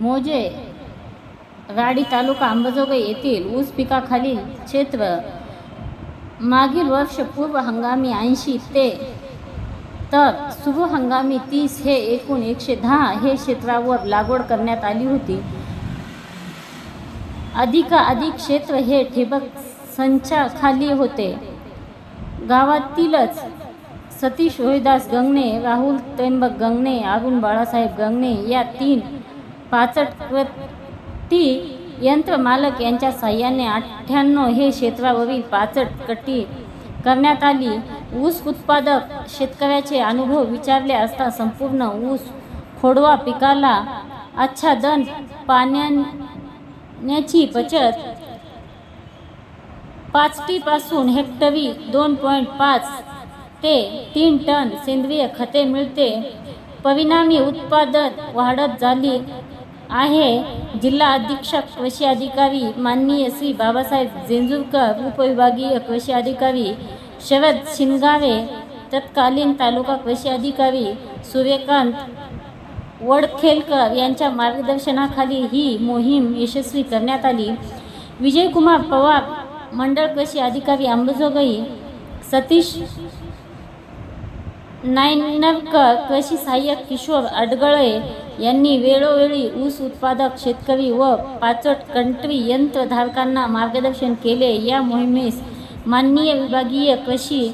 मोजे राडी तालुका अंबाजोगाई येथील ऊस पिकाखालील क्षेत्र. मागील वर्ष पूर्व हंगामी ऐंशी ते तर सुरू हंगामी तीस हे एकूण एकशे दहा हे क्षेत्रावर लागवड करण्यात आली होती. अधिकाधिक क्षेत्र हे ठिबक संचाखाली होते. गावातीलच सतीश रोहिदास गंगणे राहुल त्र्यंबक गंगणे अरुण बाळासाहेब गंगणे या तीन पाचट यंत्रमालक यांच्या साह्याने अठ्ठ्याण्णव हे क्षेत्रावरील पाचट कट्टी करण्यात आली. ऊस उत्पादक शेतकऱ्याचे अनुभव विचारले असता संपूर्ण ऊस खोडवा पिकाला आच्छादन पाण्याची बचत पाचटीपासून हेक्टरी दोन पॉईंट पाच ते तीन टन सेंद्रिय खते मिळते. परिणामी उत्पादन वाढत झाली. आहे. जिल्हा अधीक्षक कृषी अधिकारी माननीय श्री बाबासाहेब जेंजूरकर उपविभागीय कृषी अधिकारी शरद शिंगारे तत्कालीन तालुका कृषी अधिकारी सूर्यकांत वडखेलकर यांच्या मार्गदर्शनाखाली ही मोहीम यशस्वी करण्यात आली. विजयकुमार पवार मंडळ कृषी अधिकारी अंबजोगाई सतीश नायनरकर कृषी सहाय्यक किशोर अडगळे यांनी वेळोवेळी ऊस उत्पादक शेतकरी व पाचट कंट्री यंत्रधारकांना मार्गदर्शन केले. या मोहिमेस माननीय विभागीय कृषी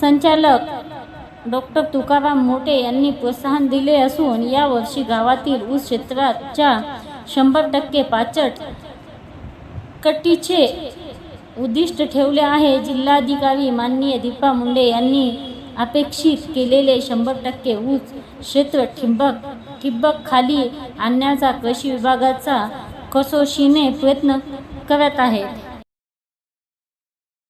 संचालक डॉक्टर तुकाराम मोठे यांनी प्रोत्साहन दिले असून यावर्षी गावातील ऊस क्षेत्राच्या शंभर टक्के पाचट कटीचे उद्दिष्ट ठेवले आहे. जिल्हाधिकारी माननीय दीपा मुंडे यांनी अपेक्षित केलेले शंभर टक्के ऊस क्षेत्र ठिबक ठिबक खाली आणण्याचा कृषी विभागाचा कसोशीने प्रयत्न करत आहे